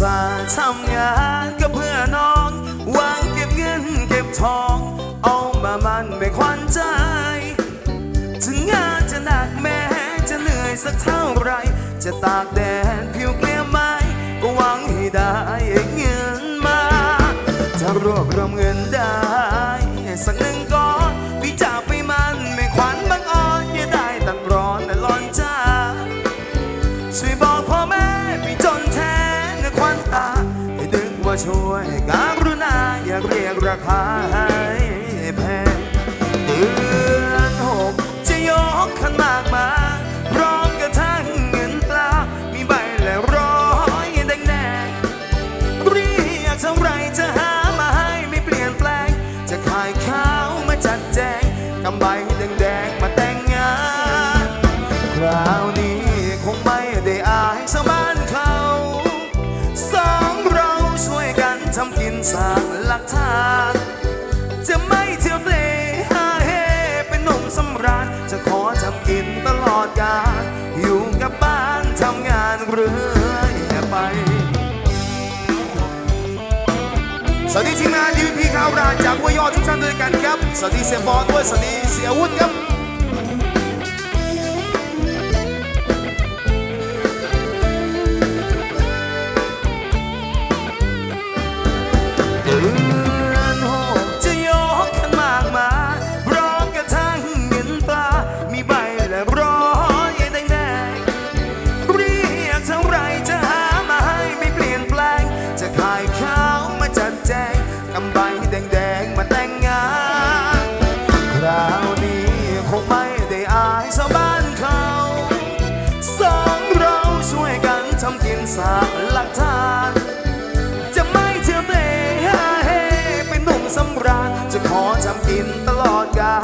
สาห์ทำงานก็เพื่อน้องหวังเก็บเงินเก็บทอง เอามามันไม่ควันใจ ถึงงานจะหนักแม้จะเหนื่อยสักเท่าไร จะตากแดดผิวเกลี้ยมไม้ก็หวังให้ได้เงินมา จะรวบรวมเงิน ช่วยการุณาอย่าเรียกราคาให้แพงเดือนหกจะยกขันมากมาพร้อมกระทั่งเงินตรามีใบและร้อยแดงแดงเรียกเท่าไรจะหามาให้ไม่เปลี่ยนแปลง จะขายข้าวมาจัดแจงกำใบแดงๆมาแต่งงานคราว สร้างหลักฐาน จะไม่เที่ยวเตะหาเฮเป็นหนุ่มสำราญ จะขอทำกินตลอดกาลอยู่กับบ้านทำงานเรื่อยไป สวัสดีทีมงานดีพีข่าวราจากวัวยอดทุกท่านด้วยกันครับ สวัสดีเสียบอลด้วย สวัสดีเสียวุฒิครับ สางหลักฐาน จะไม่เชื่อเพลงฮาเฮเป็นหนุ่มสำราญจะขอจำกินตลอดกาล